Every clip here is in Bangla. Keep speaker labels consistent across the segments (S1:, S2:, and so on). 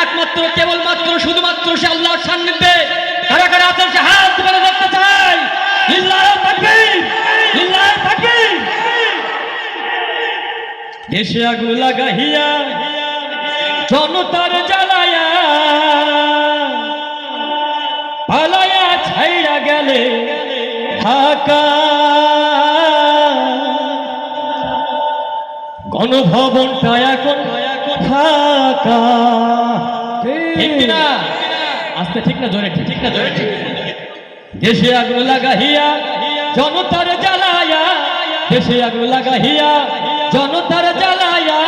S1: একমাত্র, কেবলমাত্র, শুধুমাত্র সে আল্লাহর সান্নিধ্যে কারা কারা আছেন সে হাত মেরে দেখতে লিল্লাহে দেশে আগুন লাগাইয়া জনতার জ্বালায়া গেলে ঢাকা। গণভবনটা এখন ঢাকা ঠিক কিনা আস্তে ঠিক না, জোরে ঠিক না, জোরে দেশে আগুন লাগাইয়া জনতার জ্বালায়া। দেশে আগুন লাগাইয়া জনতার জ্বালায়া।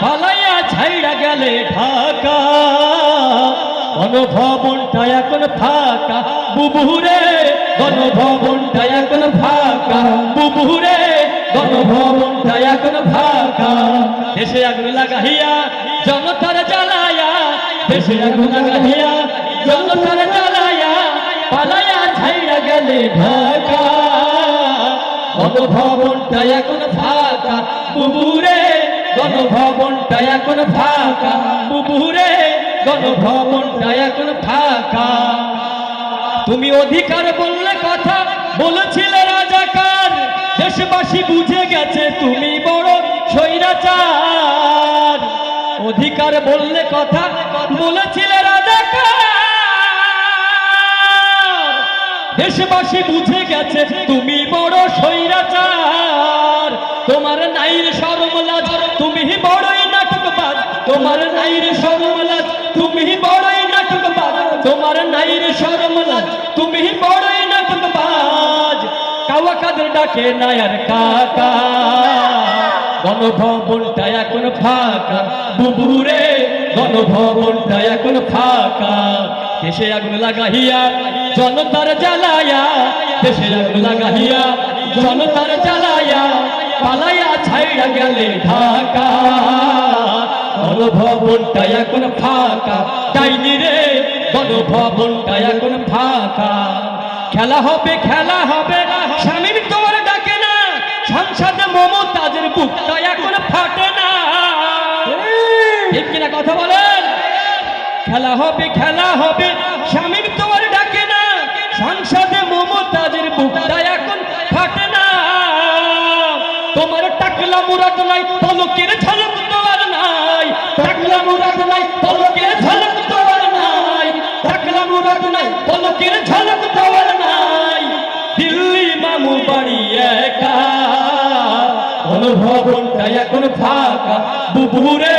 S1: পালাইয়া ছাইড়া গেলে ঢাকা। গণভবনটা এখন ফাঁকা। বুবুরে গণভবনটা এখন ফাঁকা। বুবুরে গণভবনটা এখন ফাঁকা। দেশে আগুন লাগাইয়া জনতার জ্বালায়া। দেশে আগুন লাগাইয়া জনতার জ্বালায়া। পালাইয়া ছাইড়া গেলে ঢাকা। গণভবনটা এখন ফাঁকা। বুবুরে গণভবনটা এখন ফাঁকা। বুবুরে গণভবনটা এখন ফাঁকা। তুমি অধিকার বললে কথা, বলেছিলে রাজাকার। দেশবাসী বুঝে গেছে তুমি বড় স্বৈরাচার। অধিকার বললে কথা, বলেছিলে দেশবাসী বুঝে গেছে তুমি বড় স্বৈরাচার। তোমার নাইর সরমলাজ, তুমি বড়ই নাটকবাজ। তোমার নাইর সরমলাজ, তুমি বড়ই কাদের ডাকে নায়ার কাকা। গণভবনটা এখন ফাঁকা। বুবুরে, গণভবনটা এখন ফাঁকা। দেশে আগুন লাগাইয়া জনতার জ্বালায়া। দেশে আগুন লাগাইয়া জনতার জ্বালায়া। পালাইয়া ছাইড়া গেলে ঢাকা। গণভবনটা এখন ফাঁকা। ডাইনি রে, গণভবনটা এখন ফাঁকা। খেলা হবে খেলা হবে স্বামীর খেলা হবে খেলা হবে। স্বামীর তোমার ডাকে না। সংসদে মমতাজের বুকটা এখন ফাটে না। তোমার টাকলা মুরাদ নাই পলকের ঝলক তোমার নাই। টাকলা মুরাদ নাই পলকের ঝলক তোমার নাই। টাকলা মুরাদ নাই পলকের ঝলক তোমার নাই। দিল্লি মামু বাড়ি একা। গণভবনটা এখন ফাঁকা, বুবুরে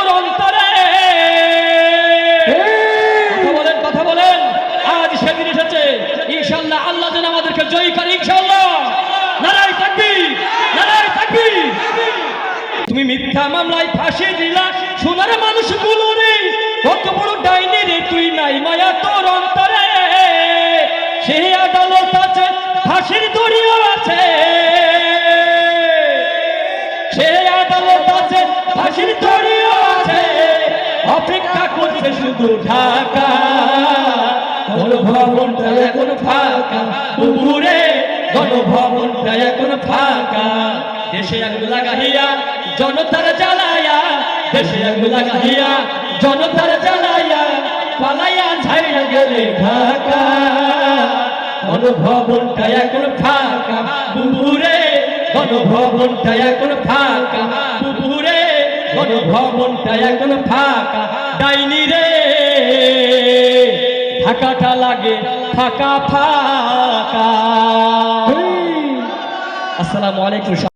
S1: আমাদেরকে জয়ী করে থাকবি থাকবি। তুমি মিথ্যা মামলায় ফাঁসি দিলা, সোনার মানুষগুলো রে, কত বড় ডাইনি রে তুই নাই মায়া তোর অন্তরে। সেই আদালত আছে, ফাঁসির দড়িও আছে। সেই আদালত আছে, ফাঁসির দড়িও আছে। অপেক্ষা করছে শুধু ঢাকা। এখন ফাঁকা। বুবুরে গণভবনটা এখন ফাঁকা। দেশে আগুন লাগাইয়া জনতার জ্বালায়া, দেশে আগুন লাগাইয়া জনতার জ্বালায়া, পালাইয়া ছাইড়া গেলে ঢাকা। গণভবনটা এখন ফাঁকা। বুবুরে গণভবনটা এখন ফাঁকা। বুবুরে গণভবনটা এখন ফাঁকা। ডাইনি রে, ঢাকাটা লাগে ফাঁকা ফাঁকা। আসসালামু আলাইকুম